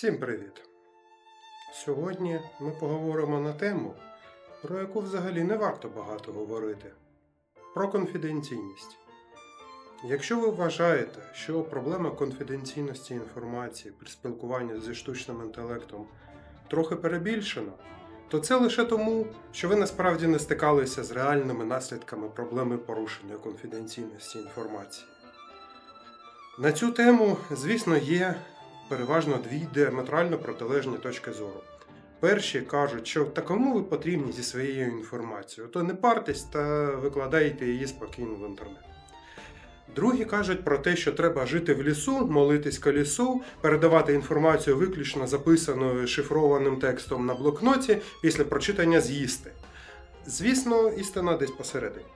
Всім привіт! Сьогодні ми поговоримо на тему, про яку взагалі не варто багато говорити про конфіденційність. Якщо ви вважаєте, що проблема конфіденційності інформації при спілкуванні зі штучним інтелектом трохи перебільшена, то це лише тому, що ви насправді не стикалися з реальними наслідками проблеми порушення конфіденційності інформації. На цю тему, звісно, є переважно дві діаметрально протилежні точки зору. Перші кажуть, що та кому ви потрібні зі своєю інформацією, то не партесь та викладайте її спокійно в інтернет. Другі кажуть про те, що треба жити в лісу, молитись колісу, передавати інформацію виключно записаною шифрованим текстом на блокноті після прочитання з'їсти. Звісно, істина десь посередині.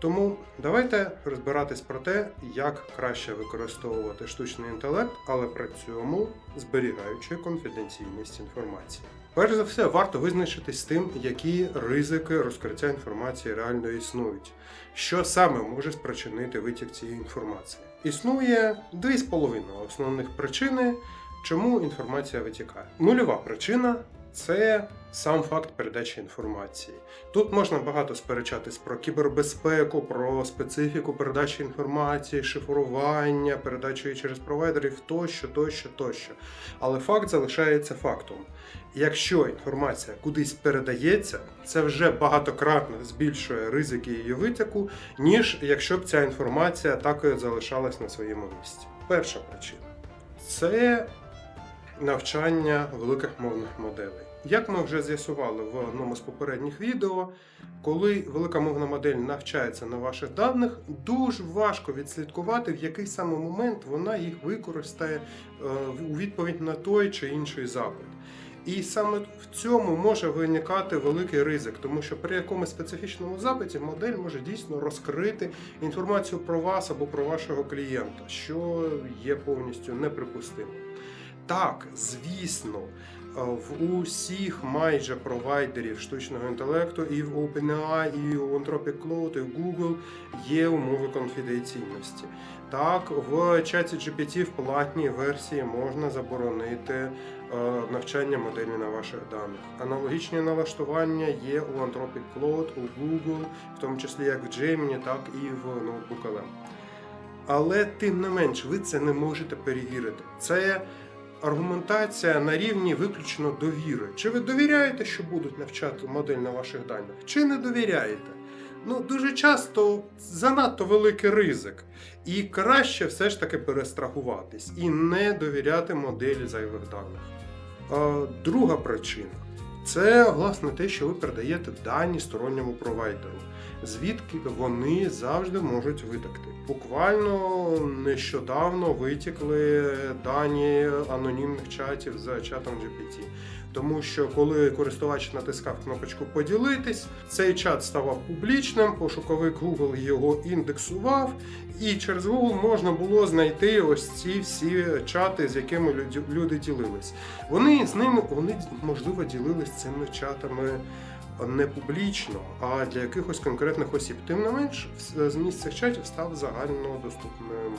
Тому давайте розбиратись про те, як краще використовувати штучний інтелект, але при цьому зберігаючи конфіденційність інформації. Перш за все, варто визначитись з тим, які ризики розкриття інформації реально існують, що саме може спричинити витік цієї інформації. Існує дві з половиною основних причини, чому інформація витікає. Нульова причина це сам факт передачі інформації. Тут можна багато сперечатись про кібербезпеку, про специфіку передачі інформації, шифрування, передачу її через провайдерів тощо, тощо, тощо. Але факт залишається фактом. Якщо інформація кудись передається, це вже багатократно збільшує ризики її витоку, ніж якщо б ця інформація так і залишалась на своєму місці. Перша причина це навчання великих мовних моделей. Як ми вже з'ясували в одному з попередніх відео, коли велика мовна модель навчається на ваших даних, дуже важко відслідкувати, в який саме момент вона їх використає е, у відповідь на той чи інший запит. І саме в цьому може виникати великий ризик, тому що при якомусь специфічному запиті модель може дійсно розкрити інформацію про вас або про вашого клієнта, що є повністю неприпустимим. Так, звісно, е, в усіх майже провайдерів штучного інтелекту, і в OpenAI, і в Anthropic Cloud, і в Google є умови конфіденційності. Так, в чаті GPT в платній версії можна заборонити е, навчання моделі на ваших даних. Аналогічні налаштування є у Anthropic Cloud, у Google, в тому числі як в Gemini, так і в Notebook LM. Але тим не менш, ви це не можете перевірити. Це аргументація на рівні виключно довіри. Чи ви довіряєте, що будуть навчати модель на ваших даних, чи не довіряєте? Ну, дуже часто занадто великий ризик. І краще все ж таки перестрахуватись і не довіряти моделі зайвих даних. Друга причина це власне те, що ви передаєте дані сторонньому провайдеру, звідки вони завжди можуть витекти. Буквально нещодавно витікли дані анонімних чатів за чатом GPT. Тому що коли користувач натискав кнопочку поділитись, цей чат ставав публічним, пошуковик Google його індексував, і через Google можна було знайти ось ці всі чати, з якими люди- ділились. Вони з ними вони можливо ділились цими чатами не публічно, а для якихось конкретних осіб. Тим не менш, зміст цих чатів став загальнодоступним.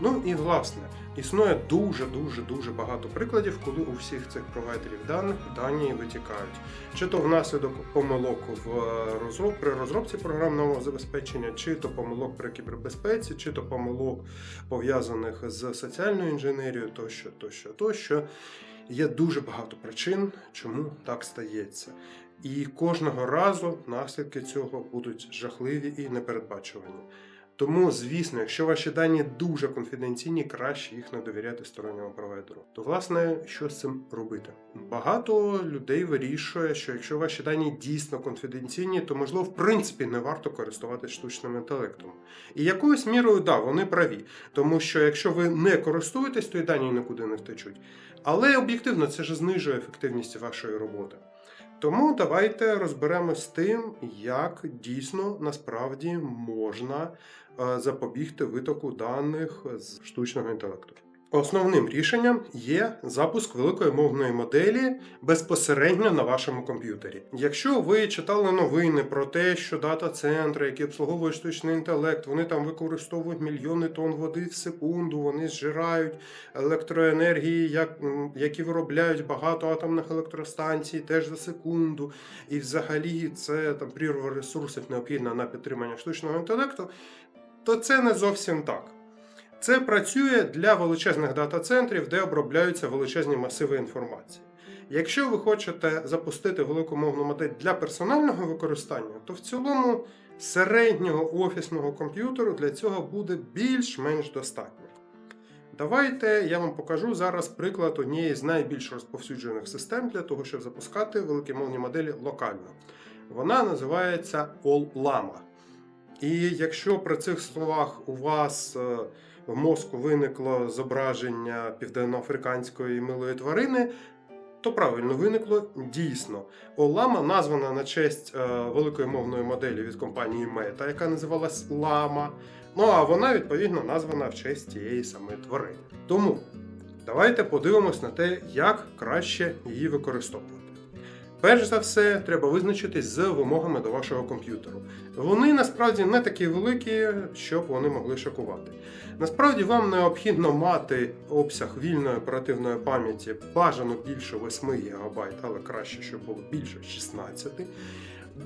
Ну і власне існує дуже дуже дуже багато прикладів, коли у всіх цих провайдерів даних дані витікають, чи то внаслідок помилок в розроб при розробці програмного забезпечення, чи то помилок при кібербезпеці, чи то помилок пов'язаних з соціальною інженерією, тощо, тощо, тощо. Є дуже багато причин, чому так стається. І кожного разу наслідки цього будуть жахливі і непередбачувані. Тому, звісно, якщо ваші дані дуже конфіденційні, краще їх не довіряти сторонньому провайдеру. То, власне, що з цим робити? Багато людей вирішує, що якщо ваші дані дійсно конфіденційні, то можливо в принципі не варто користуватися штучним інтелектом. І якоюсь мірою, да, вони праві, тому що якщо ви не користуєтесь, то і дані нікуди не втечуть. Але об'єктивно це ж знижує ефективність вашої роботи. Тому давайте розберемось з тим, як дійсно насправді можна е, запобігти витоку даних з штучного інтелекту. Основним рішенням є запуск великої мовної моделі безпосередньо на вашому комп'ютері. Якщо ви читали новини про те, що дата-центри, які обслуговують штучний інтелект, вони там використовують мільйони тонн води в секунду, вони зжирають електроенергії, як, які виробляють багато атомних електростанцій теж за секунду, і взагалі це там прірва ресурсів необхідна на підтримання штучного інтелекту, то це не зовсім так. Це працює для величезних дата-центрів, де обробляються величезні масиви інформації. Якщо ви хочете запустити велику мовну модель для персонального використання, то в цілому середнього офісного комп'ютеру для цього буде більш-менш достатньо. Давайте я вам покажу зараз приклад однієї з найбільш розповсюджених систем для того, щоб запускати великі мовні моделі локально. Вона називається OLLAMA. І якщо при цих словах у вас е, в мозку виникло зображення південноафриканської милої тварини, то правильно виникло дійсно. Олама названа на честь е, великої мовної моделі від компанії Meta, яка називалась Лама. Ну а вона відповідно названа в честь тієї самої тварини. Тому давайте подивимось на те, як краще її використовувати. Перш за все, треба визначитись з вимогами до вашого комп'ютеру. Вони насправді не такі великі, щоб вони могли шокувати. Насправді вам необхідно мати обсяг вільної оперативної пам'яті бажано більше 8 ГБ, але краще, щоб було більше 16.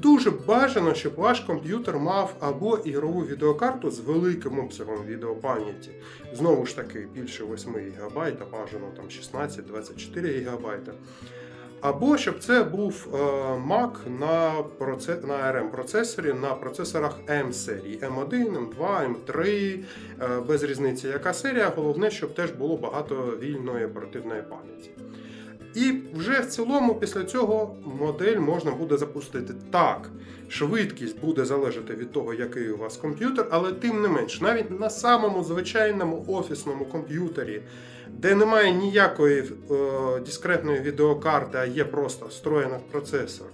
Дуже бажано, щоб ваш комп'ютер мав або ігрову відеокарту з великим обсягом відеопам'яті. Знову ж таки, більше 8 ГБ, бажано там 16-24 ГБ. Або щоб це був е, Mac на, проце... на ARM процесорі на процесорах M серії M1, M2, M3, е, без різниці яка серія. Головне, щоб теж було багато вільної оперативної пам'яті. І вже в цілому після цього модель можна буде запустити. Так, швидкість буде залежати від того, який у вас комп'ютер, але тим не менш, навіть на самому звичайному офісному комп'ютері, де немає ніякої е, дискретної відеокарти, а є просто встроєний процесор,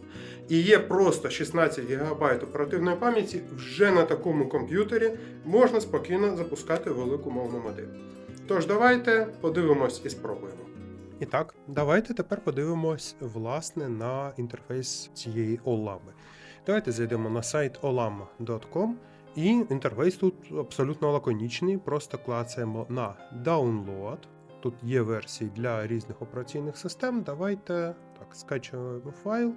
і є просто 16 ГБ оперативної пам'яті, вже на такому комп'ютері можна спокійно запускати велику мовну модель. Тож давайте подивимось і спробуємо. І так, давайте тепер подивимось власне на інтерфейс цієї Олами. Давайте зайдемо на сайт olam.com і інтерфейс тут абсолютно лаконічний. Просто клацаємо на Download. Тут є версії для різних операційних систем. Давайте так, скачуємо файл.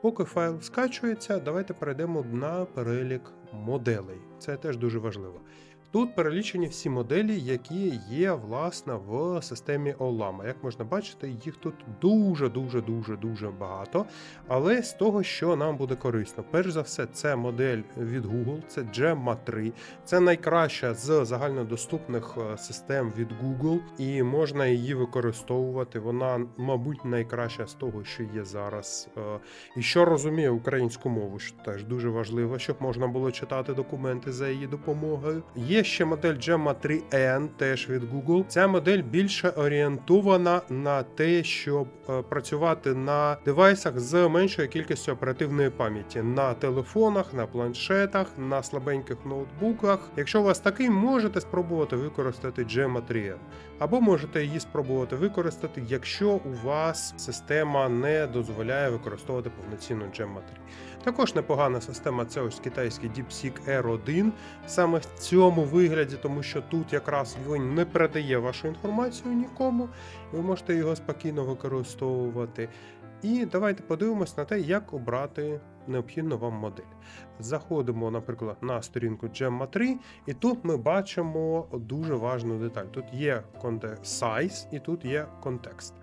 Поки файл скачується, давайте перейдемо на перелік моделей. Це теж дуже важливо. Тут перелічені всі моделі, які є власне в системі Olama. Як можна бачити, їх тут дуже-дуже дуже дуже багато. Але з того, що нам буде корисно, перш за все, це модель від Google, це Gemma 3. Це найкраща з загальнодоступних е, систем від Google, і можна її використовувати. Вона, мабуть, найкраща з того, що є зараз. Е, І що розуміє українську мову, що теж дуже важливо, щоб можна було читати документи за її допомогою. Є ще модель Gemma 3N, теж від Google. Ця модель більше орієнтована на те, щоб е, працювати на девайсах з меншою кількістю оперативної пам'яті на телефонах, на планшетах, на слабеньких ноутбуках. Якщо у вас такий, можете спробувати використати Gemma 3N. Або можете її спробувати використати, якщо у вас система не дозволяє використовувати повноцінну Gemma 3. Також непогана система це ось китайський DeepSeek R1 саме в цьому вигляді, тому що тут якраз він не передає вашу інформацію нікому, і ви можете його спокійно використовувати. І давайте подивимось на те, як обрати необхідну вам модель. Заходимо, наприклад, на сторінку Gemma 3, і тут ми бачимо дуже важну деталь. Тут є size і тут є контекст.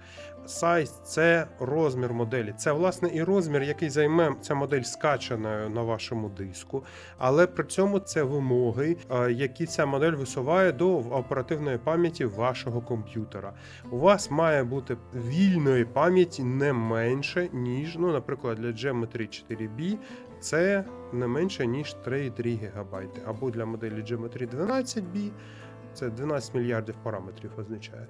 Size – це розмір моделі. Це, власне, і розмір, який займе ця модель скачаною на вашому диску, але при цьому це вимоги, е, які ця модель висуває до оперативної пам'яті вашого комп'ютера. У вас має бути вільної пам'яті не менше, ніж, ну, наприклад, для Geometry 4B це не менше, ніж 3,3 ГБ. Або для моделі Geometry 12B це 12 мільярдів параметрів означає,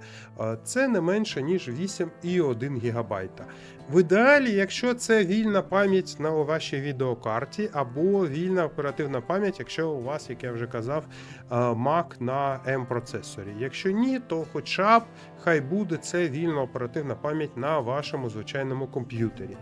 це не менше, ніж 8,1 гігабайта. В ідеалі, якщо це вільна пам'ять на вашій відеокарті, або вільна оперативна пам'ять, якщо у вас, як я вже казав, е, Mac на M-процесорі. Якщо ні, то хоча б хай буде це вільна оперативна пам'ять на вашому звичайному комп'ютері.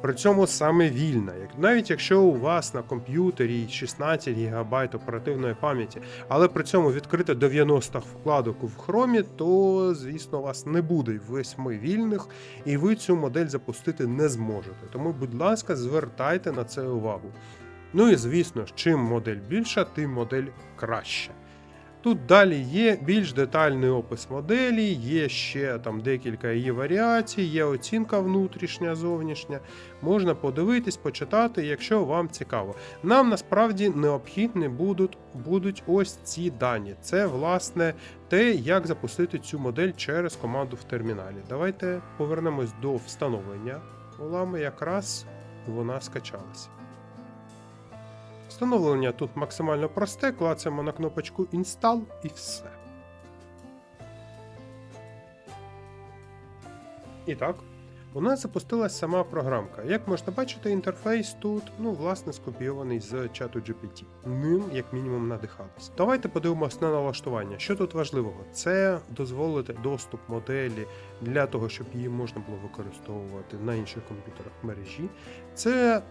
При цьому саме вільна. Як- Навіть якщо у вас на комп'ютері 16 ГБ оперативної пам'яті, але при цьому відкрите 90 вкладок в хромі, то звісно у вас не буде восьми вільних, і ви цю модель запустити не зможете. Тому, будь ласка, звертайте на це увагу. Ну і звісно чим модель більша, тим модель краще. Тут далі є більш детальний опис моделі, є ще там декілька її варіацій, є оцінка внутрішня, зовнішня. Можна подивитись, почитати, якщо вам цікаво. Нам насправді необхідні будуть, будуть ось ці дані. Це власне те, як запустити цю модель через команду в терміналі. Давайте повернемось до встановлення. Олами якраз вона скачалася. Встановлення тут максимально просте, клацаємо на кнопочку Install і все. І так, у нас запустилась сама програмка. Як можна бачити, інтерфейс тут, ну, власне, скопійований з чату GPT. Ним, як мінімум, надихались. Давайте подивимось на налаштування. Що тут важливого? Це дозволити доступ моделі для того, щоб її можна було використовувати на інших комп'ютерах мережі. Це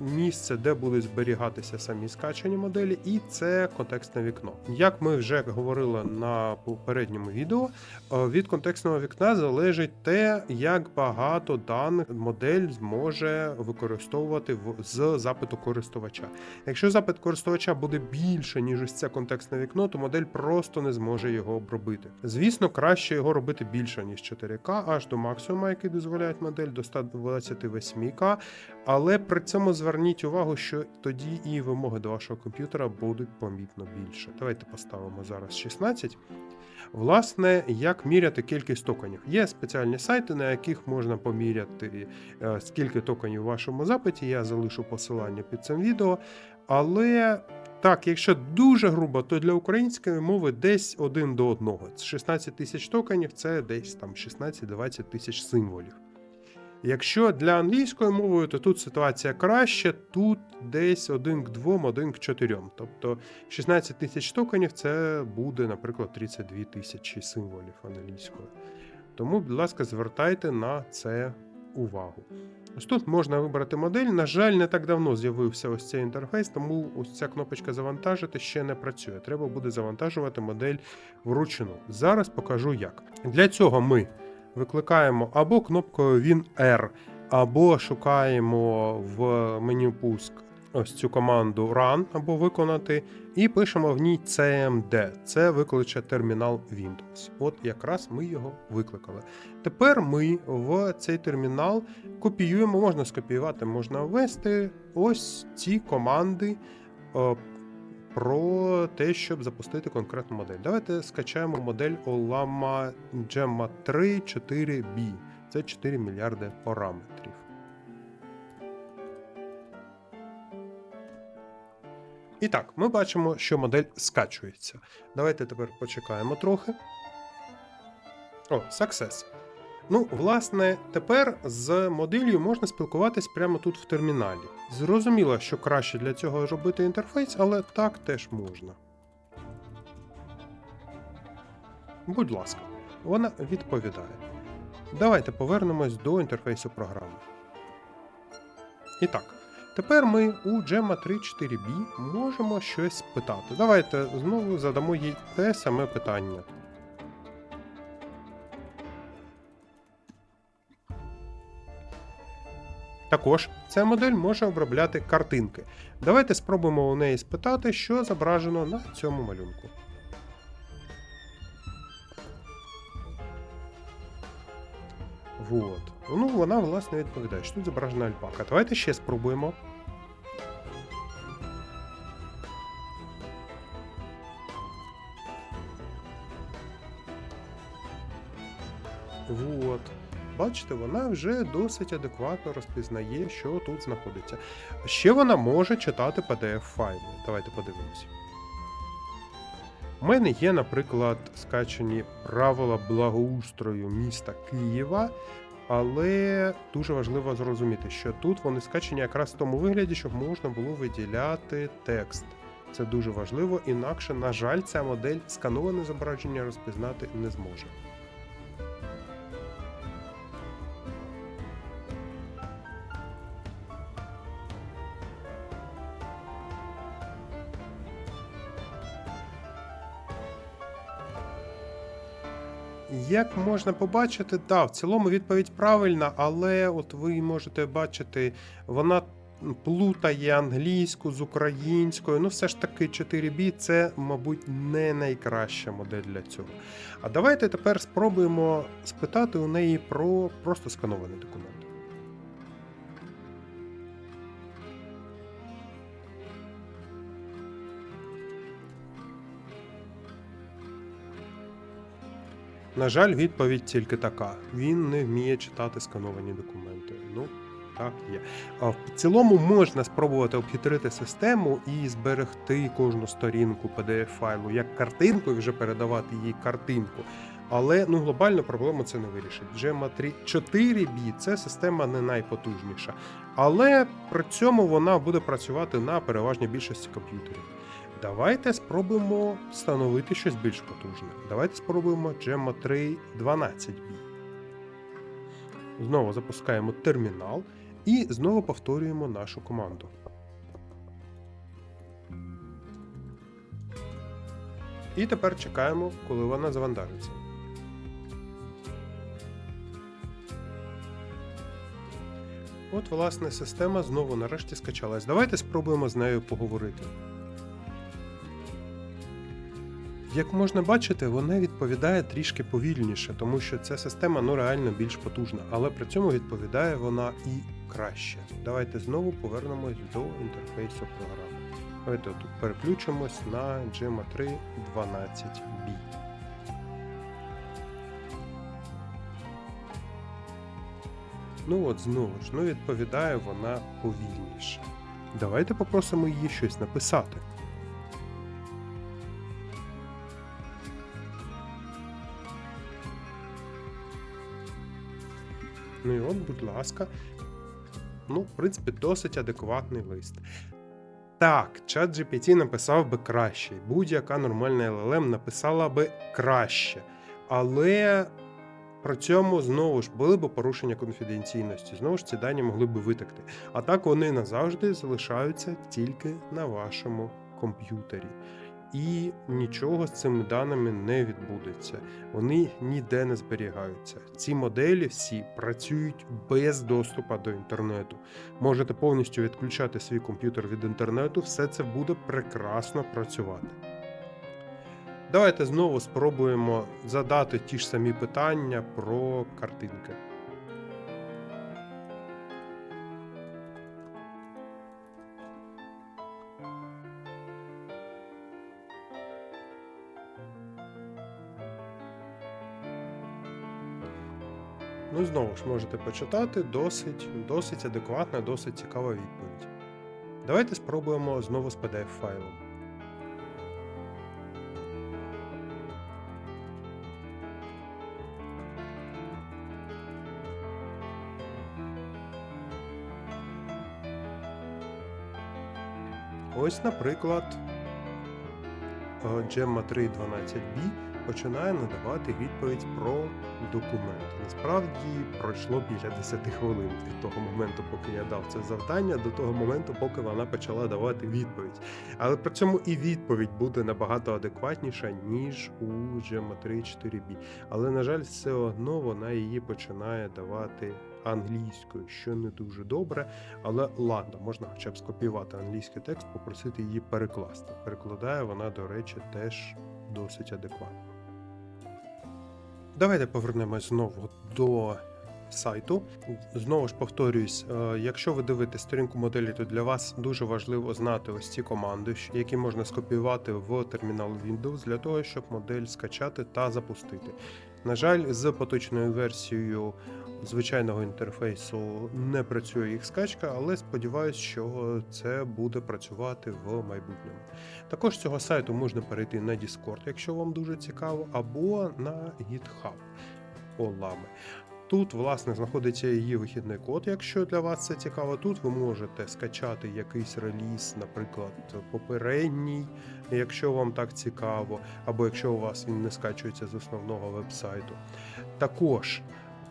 місце, де будуть зберігатися самі скачані моделі, і це контекстне вікно. Як ми вже говорили на попередньому відео, е, від контекстного вікна залежить те, як багато даних модель зможе використовувати з запиту користувача. Якщо запит користувача буде більше, ніж ось це контекстне вікно, то модель просто не зможе його обробити. Звісно, краще його робити більше, ніж 4К, аж до максимуму, який дозволяє модель до 128К, але при цьому зверніть увагу, що тоді і вимоги до вашого комп'ютера будуть помітно більше. Давайте поставимо зараз 16. Власне, як міряти кількість токенів? Є спеціальні сайти, на яких можна поміряти, е, скільки токенів у вашому запиті. Я залишу посилання під цим відео. Але так, якщо дуже грубо, то для української мови десь один до одного. 16 тисяч токенів це десь там 16-20 тисяч символів. Якщо для англійської мови, то тут ситуація краще, тут десь 1 к 2, 1 к 4. Тобто 16 тисяч токенів це буде, наприклад, 32 тисячі символів англійською. Тому, будь ласка, звертайте на це увагу. Ось тут можна вибрати модель. На жаль, не так давно з'явився ось цей інтерфейс, тому ось ця кнопочка завантажити ще не працює. Треба буде завантажувати модель вручну. Зараз покажу як. Для цього ми викликаємо або кнопкою WinR, або шукаємо в меню пуск ось цю команду Run або виконати, і пишемо в ній CMD. Це викличе термінал Windows. От якраз ми його викликали. Тепер ми в цей термінал копіюємо, можна скопіювати, можна ввести ось ці команди. Про те, щоб запустити конкретну модель. Давайте скачаємо модель Olama Gemma 3 4B. Це 4 мільярди параметрів. І так, ми бачимо, що модель скачується. Давайте тепер почекаємо трохи. О, Success. Ну, власне, тепер з моделлю можна спілкуватись прямо тут в терміналі. Зрозуміло, що краще для цього робити інтерфейс, але так теж можна. Будь ласка, вона відповідає. Давайте повернемось до інтерфейсу програми. І так, тепер ми у Gemma 3.4b можемо щось спитати. Давайте знову задамо їй те саме питання. Також ця модель може обробляти картинки. Давайте спробуємо у неї спитати, що зображено на цьому малюнку. Вот. Ну, вона, власне, відповідає, що тут зображена альпака. Давайте ще спробуємо. Вот. Бачите, вона вже досить адекватно розпізнає, що тут знаходиться. Ще вона може читати PDF-файли. Давайте подивимось. У мене є, наприклад, скачані правила благоустрою міста Києва, але дуже важливо зрозуміти, що тут вони скачані якраз в тому вигляді, щоб можна було виділяти текст. Це дуже важливо, інакше, на жаль, ця модель скановане зображення розпізнати не зможе. Як можна побачити, да, в цілому відповідь правильна, але от ви можете бачити, вона плутає англійську з українською. Ну, все ж таки, 4B це, мабуть, не найкраща модель для цього. А давайте тепер спробуємо спитати у неї про просто сканований документ. На жаль, відповідь тільки така: він не вміє читати скановані документи. Ну, так є. А в цілому можна спробувати обхитрити систему і зберегти кожну сторінку PDF файлу як картинку і вже передавати їй картинку. Але ну глобально проблему це не вирішить. Gemma 3 4B це система не найпотужніша, але при цьому вона буде працювати на переважній більшості комп'ютерів. Давайте спробуємо встановити щось більш потужне. Давайте спробуємо Gemma 3 12B. Знову запускаємо термінал і знову повторюємо нашу команду. І тепер чекаємо, коли вона завантажиться. От, власне, система знову нарешті скачалась. Давайте спробуємо з нею поговорити. Як можна бачити, вона відповідає трішки повільніше, тому що ця система ну реально більш потужна, але при цьому відповідає вона і краще. Давайте знову повернемось до інтерфейсу програми. Давайте тут переключимось на Gemma 3 12B. Ну от знову ж, ну відповідає вона повільніше. Давайте попросимо її щось написати. Ну і от, будь ласка. Ну, в принципі, досить адекватний лист. Так, чат GPT написав би краще. Будь-яка нормальна LLM написала би краще. Але при цьому знову ж були б порушення конфіденційності. Знову ж ці дані могли б витекти. А так вони назавжди залишаються тільки на вашому комп'ютері. І нічого з цими даними не відбудеться. Вони ніде не зберігаються. Ці моделі всі працюють без доступу до інтернету. Можете повністю відключати свій комп'ютер від інтернету, все це буде прекрасно працювати. Давайте знову спробуємо задати ті ж самі питання про картинки. Ну, знову ж можете почитати досить, досить адекватна, досить цікава відповідь. Давайте спробуємо знову з PDF файлом. Ось, наприклад, Gemma 3.12b починає надавати відповідь про документ. Насправді пройшло біля 10 хвилин від того моменту, поки я дав це завдання, до того моменту, поки вона почала давати відповідь. Але при цьому і відповідь буде набагато адекватніша, ніж у Gemma 3.4b. Але, на жаль, все одно вона її починає давати англійською, що не дуже добре. Але ладно, можна хоча б скопіювати англійський текст, попросити її перекласти. Перекладає вона, до речі, теж досить адекватно. Давайте повернемось знову до сайту. Знову ж повторююсь, е, якщо ви дивитесь сторінку моделі, то для вас дуже важливо знати ось ці команди, які можна скопіювати в термінал Windows для того, щоб модель скачати та запустити. На жаль, з поточною версією звичайного інтерфейсу не працює їх скачка, але сподіваюся, що це буде працювати в майбутньому. Також з цього сайту можна перейти на Discord, якщо вам дуже цікаво, або на GitHub Олами. Тут, власне, знаходиться її вихідний код, якщо для вас це цікаво. Тут ви можете скачати якийсь реліз, наприклад, попередній, якщо вам так цікаво, або якщо у вас він не скачується з основного вебсайту. Також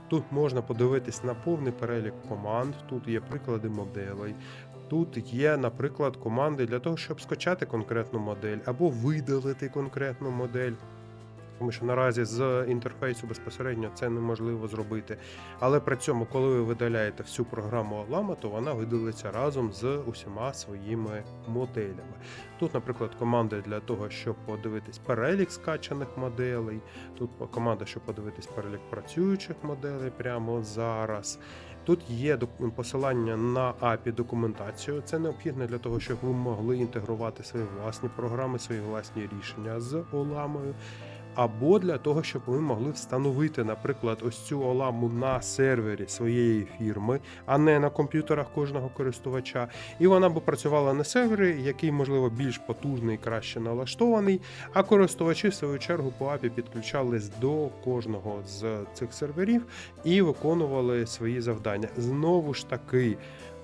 тут можна подивитись на повний перелік команд, тут є приклади моделей. Тут є, наприклад, команди для того, щоб скачати конкретну модель або видалити конкретну модель. Тому що наразі з інтерфейсу безпосередньо це неможливо зробити. Але при цьому, коли ви видаляєте всю програму Alama, то вона видалиться разом з усіма своїми моделями. Тут, наприклад, команди для того, щоб подивитись перелік скачаних моделей. Тут команда, щоб подивитись перелік працюючих моделей прямо зараз. Тут є посилання на API документацію. Це необхідно для того, щоб ви могли інтегрувати свої власні програми, свої власні рішення з Оламою. Або для того, щоб ви могли встановити, наприклад, ось цю оламу на сервері своєї фірми, а не на комп'ютерах кожного користувача. І вона б працювала на сервері, який, можливо, більш потужний, краще налаштований. А користувачі, в свою чергу, по API підключались до кожного з цих серверів і виконували свої завдання. Знову ж таки.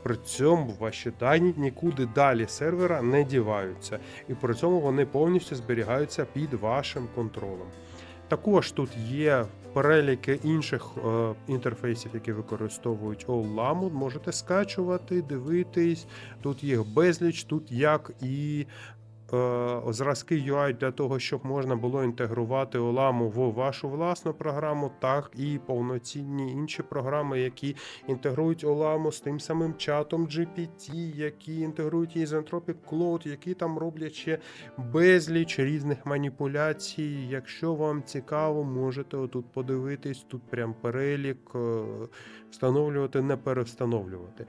При цьому ваші дані нікуди далі сервера не діваються, і при цьому вони повністю зберігаються під вашим контролем. Також тут є переліки інших е, інтерфейсів, які використовують OLAMU. Можете скачувати, дивитись. Тут їх безліч, тут як і зразки UI для того, щоб можна було інтегрувати OLAMU в вашу власну програму, так і повноцінні інші програми, які інтегрують OLAMU з тим самим чатом GPT, які інтегрують її з Anthropic Cloud, які там роблять ще безліч різних маніпуляцій. Якщо вам цікаво, можете отут подивитись, тут прям перелік, е, встановлювати, не перевстановлювати.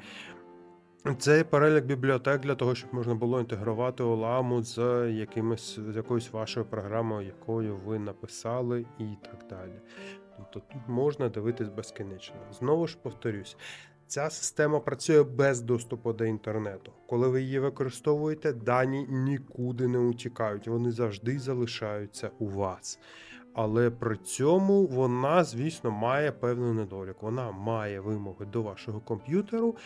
Це перелік бібліотек для того, щоб можна було інтегрувати Оламу з якимось з якоюсь вашою програмою, якою ви написали, і так далі. Тобто тут можна дивитись безкінечно. Знову ж повторюсь. Ця система працює без доступу до інтернету. Коли ви її використовуєте, дані нікуди не утікають, вони завжди залишаються у вас. Але при цьому вона, звісно, має певний недолік. Вона має вимоги до вашого комп'ютеру,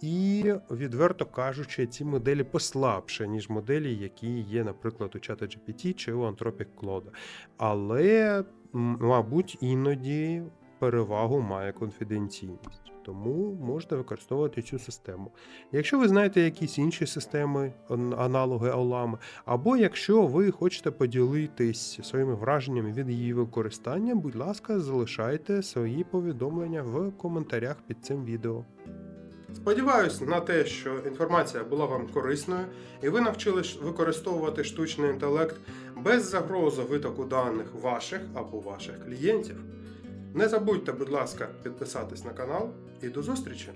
і, відверто кажучи, ці моделі послабше, ніж моделі, які є, наприклад, у ChatGPT чи у Anthropic Claude. Але, мабуть, іноді перевагу має конфіденційність. Тому можете використовувати цю систему. Якщо ви знаєте якісь інші системи, аналоги Олами, або якщо ви хочете поділитись своїми враженнями від її використання, будь ласка, залишайте свої повідомлення в коментарях під цим відео. Сподіваюсь на те, що інформація була вам корисною, і ви навчились використовувати штучний інтелект без загрози витоку даних ваших або ваших клієнтів. Не забудьте, будь ласка, підписатись на канал і до зустрічі!